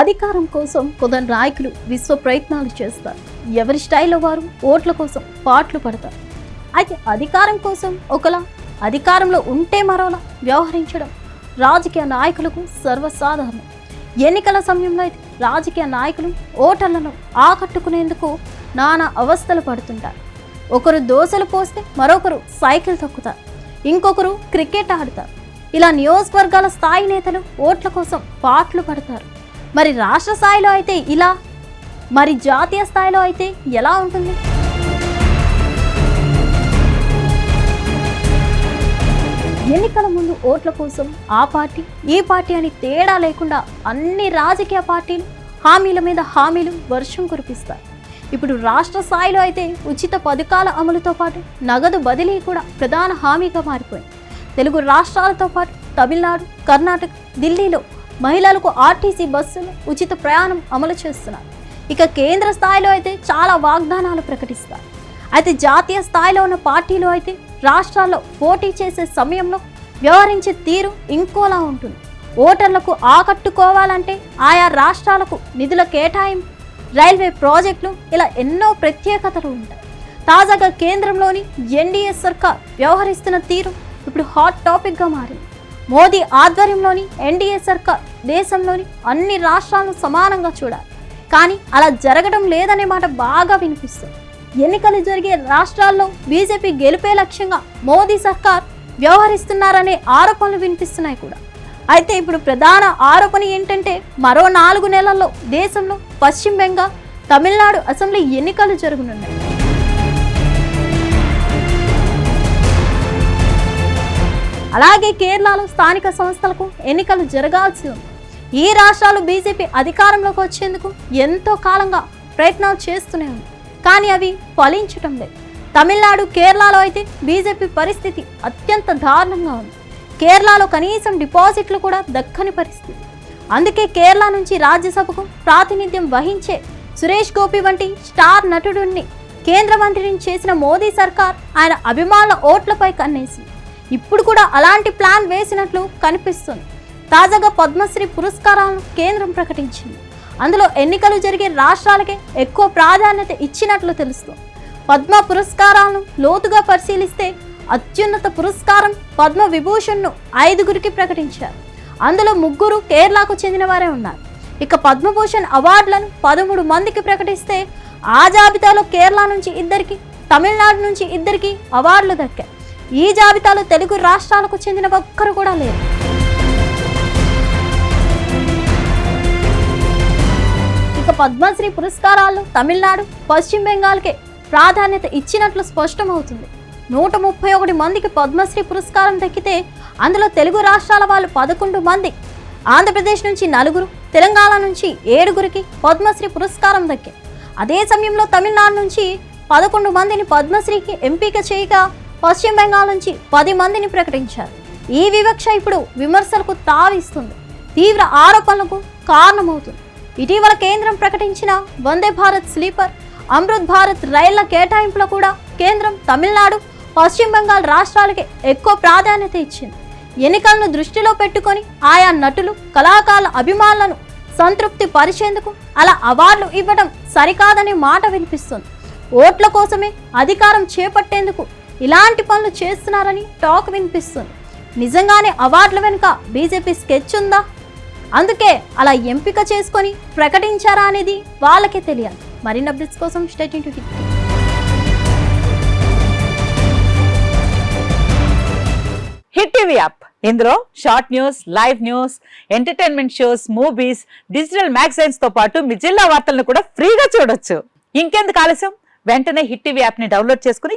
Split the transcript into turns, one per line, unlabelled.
అధికారం కోసం కొందరు నాయకులు విశ్వ ప్రయత్నాలు చేస్తారు. ఎవరి స్టైల్లో వారు ఓట్ల కోసం పాటలు పడతారు. అయితే అధికారం కోసం ఒకలా అధికారంలో ఉంటే మరోలా వ్యవహరించడం రాజకీయ నాయకులకు సర్వసాధారణం. ఎన్నికల సమయంలో అయితే రాజకీయ నాయకులు ఓటర్లను ఆకట్టుకునేందుకు నానా అవస్థలు పడుతుంటారు. ఒకరు దోశలు పోస్తే మరొకరు సైకిల్ తొక్కుతారు. ఇంకొకరు క్రికెట్ ఆడతారు. ఇలా నియోజకవర్గాల స్థాయి నేతలు ఓట్ల కోసం పాటలు పడతారు. మరి రాష్ట్ర స్థాయిలో అయితే ఇలా? మరి జాతీయ స్థాయిలో అయితే ఎలా ఉంటుంది? ఎన్నికల ముందు ఓట్ల కోసం ఆ పార్టీ ఈ పార్టీ అని తేడా లేకుండా అన్ని రాజకీయ పార్టీలు హామీల మీద హామీలు వర్షం కురిపిస్తాయి. ఇప్పుడు రాష్ట్ర స్థాయిలో అయితే ఉచిత పథకాల అమలుతో పాటు నగదు బదిలీ కూడా ప్రధాన హామీగా మారిపోయింది. తెలుగు రాష్ట్రాలతో పాటు తమిళనాడు కర్ణాటక ఢిల్లీలో మహిళలకు ఆర్టీసీ బస్సులు ఉచిత ప్రయాణం అమలు చేస్తున్నారు. ఇక కేంద్ర స్థాయిలో అయితే చాలా వాగ్దానాలు ప్రకటిస్తారు. అయితే జాతీయ స్థాయిలో ఉన్న పార్టీలు అయితే రాష్ట్రాల్లో పోటీ చేసే సమయంలో వ్యవహరించే తీరు ఇంకోలా ఉంటుంది. ఓటర్లకు ఆకట్టుకోవాలంటే ఆయా రాష్ట్రాలకు నిధుల కేటాయింపు రైల్వే ప్రాజెక్టులు ఇలా ఎన్నో ప్రత్యేకతలు ఉంటాయి. తాజాగా కేంద్రంలోని ఎన్డీఏ సర్కార్ వ్యవహరిస్తున్న తీరు ఇప్పుడు హాట్ టాపిక్గా మారింది. మోదీ ఆధ్వర్యంలోని ఎన్డీఏ సర్కార్ దేశంలోని అన్ని రాష్ట్రాలను సమానంగా చూడాలి. కానీ అలా జరగడం లేదనే మాట బాగా వినిపిస్తుంది. ఎన్నికలు జరిగే రాష్ట్రాల్లో బీజేపీ గెలిపే లక్ష్యంగా మోదీ సర్కార్ వ్యవహరిస్తున్నారనే ఆరోపణలు వినిపిస్తున్నాయి కూడా. అయితే ఇప్పుడు ప్రధాన ఆరోపణ ఏంటంటే మరో నాలుగు నెలల్లో దేశంలో పశ్చిమ బెంగాల్ తమిళనాడు అసెంబ్లీ ఎన్నికలు జరగనున్నాయి. అలాగే కేరళలో స్థానిక సంస్థలకు ఎన్నికలు జరగాల్సి ఉంది. ఈ రాష్ట్రాలు బీజేపీ అధికారంలోకి వచ్చేందుకు ఎంతో కాలంగా ప్రయత్నాలు చేస్తూనే ఉంది. కానీ అవి ఫలించటం లేదు. తమిళనాడు కేరళలో అయితే బీజేపీ పరిస్థితి అత్యంత దారుణంగా ఉంది. కేరళలో కనీసం డిపాజిట్లు కూడా దక్కని పరిస్థితి. అందుకే కేరళ నుంచి రాజ్యసభకు ప్రాతినిధ్యం వహించే సురేష్ గోపి వంటి స్టార్ నటుడిని కేంద్ర మంత్రిని చేసిన మోదీ సర్కార్ ఆయన అభిమానుల ఓట్లపై కన్నేసింది. ఇప్పుడు కూడా అలాంటి ప్లాన్ వేసినట్లు కనిపిస్తుంది. తాజాగా పద్మశ్రీ పురస్కారాలను కేంద్రం ప్రకటించింది. అందులో ఎన్నికలు జరిగే రాష్ట్రాలకే ఎక్కువ ప్రాధాన్యత ఇచ్చినట్లు తెలుస్తుంది. పద్మ పురస్కారాలను లోతుగా పరిశీలిస్తే అత్యున్నత పురస్కారం పద్మ విభూషణ్ను ఐదుగురికి ప్రకటించారు. అందులో ముగ్గురు కేరళకు చెందిన వారే ఉన్నారు. ఇక పద్మభూషణ్ అవార్డులను పదమూడు మందికి ప్రకటిస్తే ఆ జాబితాలో కేరళ నుంచి ఇద్దరికి తమిళనాడు నుంచి ఇద్దరికి అవార్డులు దక్కాయి. ఈ జాబితాలో తెలుగు రాష్ట్రాలకు చెందిన ఒక్కరు కూడా లేరు. ఇక పద్మశ్రీ పురస్కారాలు తమిళనాడు పశ్చిమ బెంగాల్కే ప్రాధాన్యత ఇచ్చినట్లు స్పష్టమవుతుంది. నూట ముప్పై ఒకటి మందికి పద్మశ్రీ పురస్కారం దక్కితే అందులో తెలుగు రాష్ట్రాల వాళ్ళు పదకొండు మంది ఆంధ్రప్రదేశ్ నుంచి నలుగురు తెలంగాణ నుంచి ఏడుగురికి పద్మశ్రీ పురస్కారం దక్కింది అదే సమయంలో తమిళనాడు నుంచి పదకొండు మందిని పద్మశ్రీకి ఎంపిక చేయగా పశ్చిమ బెంగాల్ నుంచి పది మందిని ప్రకటించారు. ఈ వివక్ష ఇప్పుడు విమర్శలకు తావిస్తుంది. తీవ్ర ఆరోపణలకు కారణమవుతుంది. ఇటీవల కేంద్రం ప్రకటించిన వందే భారత్ స్లీపర్ అమృత్ భారత్ రైళ్ళ కేటాయింపులో కూడా కేంద్రం తమిళనాడు పశ్చిమ బెంగాల్ రాష్ట్రాలకి ఎక్కువ ప్రాధాన్యత ఇచ్చింది. ఎన్నికలను దృష్టిలో పెట్టుకొని ఆయా నటులు కళాకారుల అభిమానులను సంతృప్తి పరిచేందుకు అలా అవార్డులు ఇవ్వడం సరికాదనే మాట వినిపిస్తుంది. ఓట్ల కోసమే అధికారం చేపట్టేందుకు ఇలాంటి పనులు చేస్తున్నారని టాక్ వినిపిస్తుంది. నిజంగానే అవార్డుల వెనుక బీజేపీ స్కెచ్ ఉందా? అందుకే అలా ఎంపిక చేసుకొని ప్రకటించారా అనేది వాళ్ళకే తెలియాలి. మరిన్ని అప్డేట్స్ కోసం state to hit
hit TV app. ఇందులో short news live news entertainment shows movies digital మ్యాగజైన్స్తో పాటు మీ జిల్లా వార్తలను కూడా ఫ్రీగా చూడొచ్చు. ఇంకెందుకు ఆలస్యం? వెంటనే హిట్ టీవీ యాప్ని డౌన్లోడ్ చేసుకుని